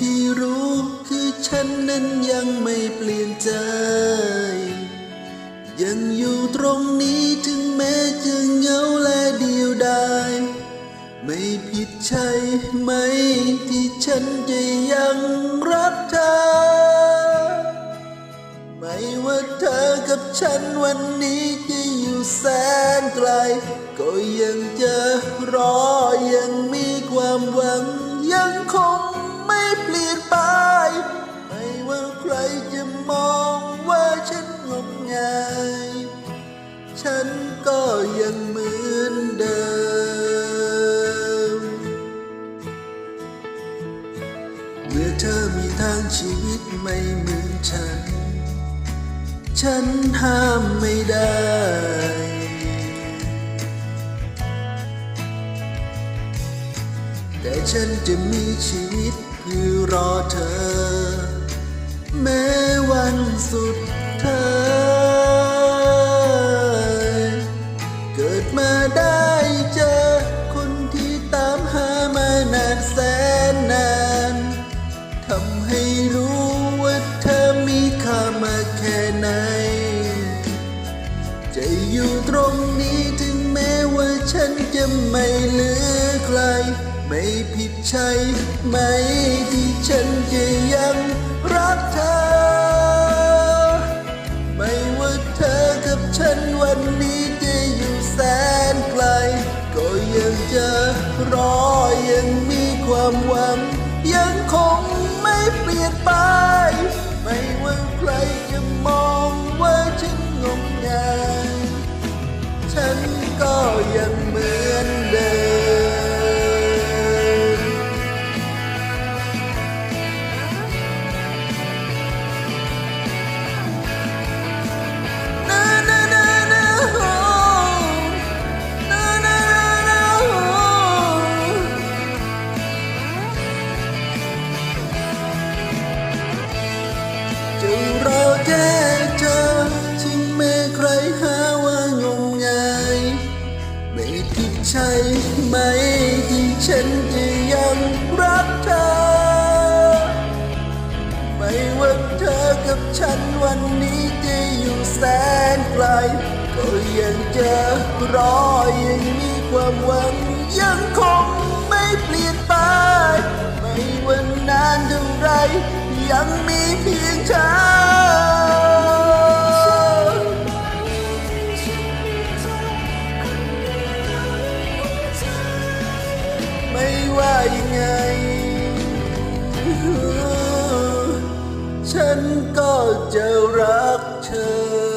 ที่รู้คือฉันนั้นยังไม่เปลี่ยนใจ ยังอยู่ตรงนี้ถึงแม้จะเหงาและเดียวดายไม่ผิดใช่ไหมที่ฉันจะยังรักเธอ ไม่ว่าเธอกับฉันวันนี้จะอยู่แสนไกล ก็ยังจะรอยังมีความหวังยังคง รจะมองว่าฉันงมงาย ฉันก็ยังเหมือนเดิม เมื่อเธอมีทางชีวิตไม่เหมือนฉัน ฉันห้ามไม่ได้แต่ฉันจะมีชีวิตเพื่อรอเธอ แม้วันสุดท้ายเกิดมาได้เจอคนที่ตามหามานานแสนนานทำให้รู้ว่าเธอมีค่ามาแค่ไหน จะอยู่ตรงนี้ถึงแม้ว่าฉันจะไม่เหลือใคร ไม่ผิดใช่ไหมที่ฉันจะยังรักเธอ ไม่ว่าเธอกับฉันวันนี้จะอยู่แสนไกล ก็ยังจะรอ ยังจะรอยังมีความหวังยังคงไม่เปลี่ยนไป ไม่ว่านานเท่าไรยังมีเพียงเธอไม่ว่ายังไง ฉันก็จะรักเธอ